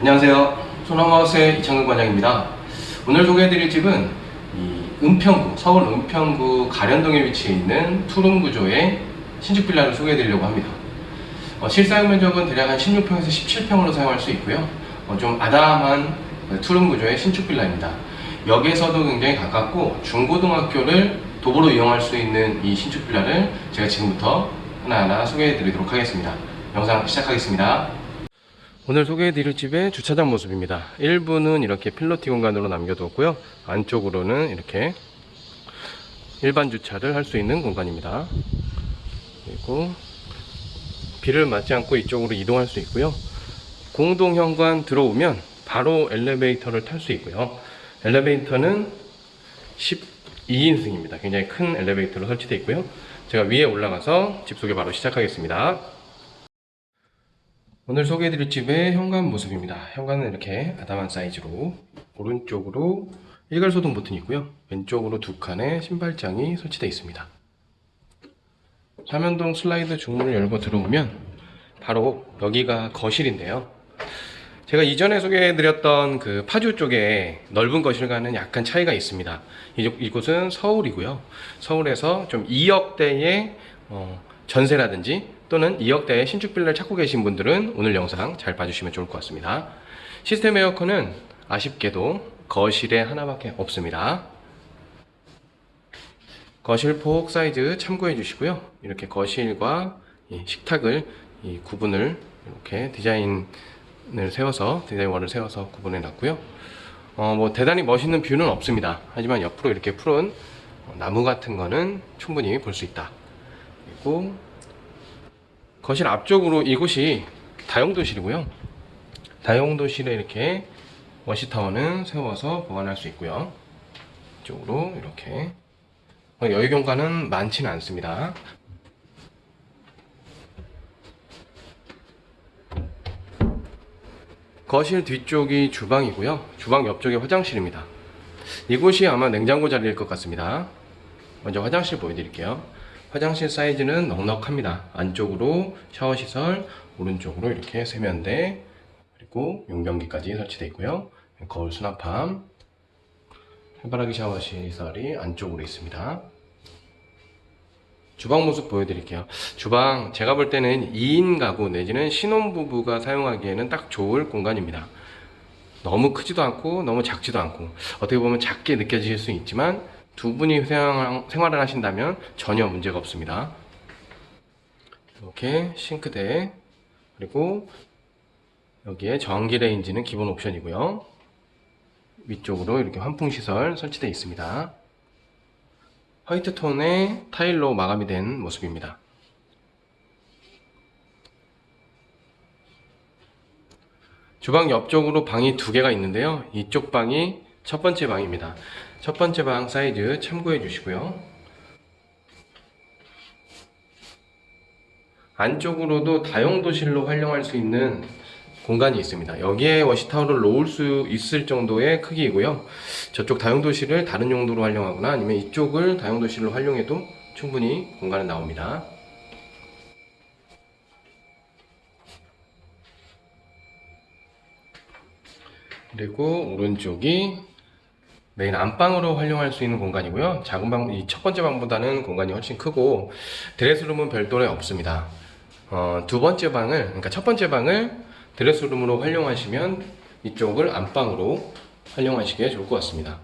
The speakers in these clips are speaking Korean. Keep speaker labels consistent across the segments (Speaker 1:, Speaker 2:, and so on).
Speaker 1: 안녕하세요. 소나마우스의 이창근 관장입니다. 오늘 소개해드릴 집은 이 은평구, 서울 은평구 가련동에 위치해 있는 투룸 구조의 신축 빌라를 소개해드리려고 합니다. 어, 실사용 면적은 대략 한 16평에서 17평으로 사용할 수 있고요. 어, 좀 아담한 그 투룸 구조의 신축 빌라입니다. 역에서도 굉장히 가깝고 중고등학교를 도보로 이용할 수 있는 이 신축 빌라를 제가 지금부터 하나하나 소개해 드리도록 하겠습니다. 영상 시작하겠습니다. 오늘 소개해드릴 집의 주차장 모습입니다. 일부는 이렇게 필로티 공간으로 남겨두었고요. 안쪽으로는 이렇게 일반 주차를 할 수 있는 공간입니다. 그리고 비를 맞지 않고 이쪽으로 이동할 수 있고요. 공동 현관 들어오면 바로 엘리베이터를 탈 수 있고요. 엘리베이터는 12인승입니다. 굉장히 큰 엘리베이터로 설치되어 있고요. 제가 위에 올라가서 집 소개 바로 시작하겠습니다. 오늘 소개해드릴 집의 현관 모습입니다. 현관은 이렇게 아담한 사이즈로 오른쪽으로 일괄소등 버튼이 있고요. 왼쪽으로 두 칸의 신발장이 설치되어 있습니다. 사면동 슬라이드 중문을 열고 들어오면 바로 여기가 거실인데요. 제가 이전에 소개해드렸던 그 파주 쪽에 넓은 거실과는 약간 차이가 있습니다. 이곳은 서울이고요. 서울에서 좀 2억대의 어, 전세라든지 또는 2억대의 신축 빌라를 찾고 계신 분들은 오늘 영상 잘 봐주시면 좋을 것 같습니다. 시스템 에어컨은 아쉽게도 거실에 하나밖에 없습니다. 거실 폭 사이즈 참고해 주시고요. 이렇게 거실과 이 식탁을 이 구분을 이렇게 디자인을 세워서 디자인원을 세워서 구분해 놨고요. 어, 뭐 대단히 멋있는 뷰는 없습니다. 하지만 옆으로 이렇게 푸른 어, 나무 같은 거는 충분히 볼 수 있다. 그리고 거실 앞쪽으로 이곳이 다용도실이고요. 다용도실에 이렇게 워시타워는 세워서 보관할 수 있고요. 이쪽으로 이렇게 어, 여유 공간은 많지는 않습니다. 거실 뒤쪽이 주방이고요. 주방 옆쪽이 화장실입니다. 이곳이 아마 냉장고 자리일 것 같습니다. 먼저 화장실 보여드릴게요. 화장실 사이즈는 넉넉합니다. 안쪽으로 샤워 시설, 오른쪽으로 이렇게 세면대, 그리고 용변기까지 설치되어 있고요. 거울 수납함, 해바라기 샤워 시설이 안쪽으로 있습니다. 주방 모습 보여드릴게요. 주방 제가 볼 때는 2인 가구 내지는 신혼부부가 사용하기에는 딱 좋을 공간입니다. 너무 크지도 않고 너무 작지도 않고 어떻게 보면 작게 느껴지실 수 있지만 두 분이 생활- 생활을 하신다면 전혀 문제가 없습니다. 이렇게 싱크대 그리고 여기에 전기 레인지는 기본 옵션이고요. 위쪽으로 이렇게 환풍 시설 설치되어 있습니다. 화이트 톤의 타일로 마감이 된 모습입니다. 주방 옆쪽으로 방이 두 개가 있는데요. 이쪽 방이 첫 번째 방입니다. 첫 번째 방 사이즈 참고해 주시고요. 안쪽으로도 다용도실로 활용할 수 있는 공간이 있습니다. 여기에 워시타워를 놓을 수 있을 정도의 크기이고요. 저쪽 다용도실을 다른 용도로 활용하거나 아니면 이쪽을 다용도실로 활용해도 충분히 공간은 나옵니다. 그리고 오른쪽이 메인 안방으로 활용할 수 있는 공간이고요. 작은 방, 이 첫 번째 방보다는 공간이 훨씬 크고 드레스룸은 별도로 없습니다. 어, 두 번째 방을, 그러니까 첫 번째 방을 드레스룸으로 활용하시면 이쪽을 안방으로 활용하시기에 좋을 것 같습니다.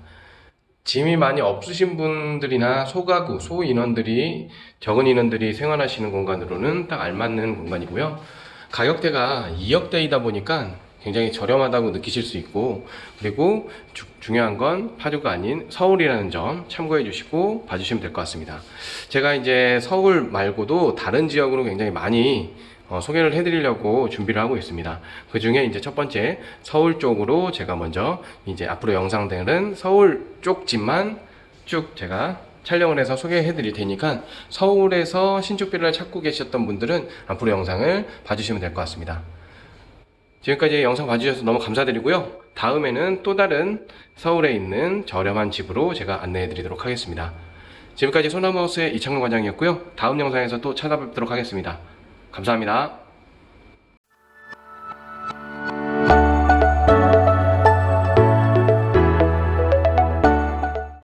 Speaker 1: 짐이 많이 없으신 분들이나 소가구, 소인원들이 적은 인원들이 생활하시는 공간으로는 딱 알맞는 공간이고요. 가격대가 2억대이다 보니까 굉장히 저렴하다고 느끼실 수 있고 그리고 주- 중요한 건 파주가 아닌 서울이라는 점 참고해 주시고 봐주시면 될 것 같습니다. 제가 이제 서울 말고도 다른 지역으로 굉장히 많이 어, 소개를 해드리려고 준비를 하고 있습니다. 그 중에 이제 첫 번째 서울 쪽으로 제가 먼저 이제 앞으로 영상들은 서울 쪽 집만 쭉 제가 촬영을 해서 소개해 드릴 테니까 서울에서 신축 빌라를 찾고 계셨던 분들은 앞으로 영상을 봐주시면 될 것 같습니다. 지금까지 영상 봐주셔서 너무 감사드리고요. 다음에는 또 다른 서울에 있는 저렴한 집으로 제가 안내해 드리도록 하겠습니다. 지금까지 소나무하우스의 이창근 관장이었고요. 다음 영상에서 또 찾아뵙도록 하겠습니다. 감사합니다.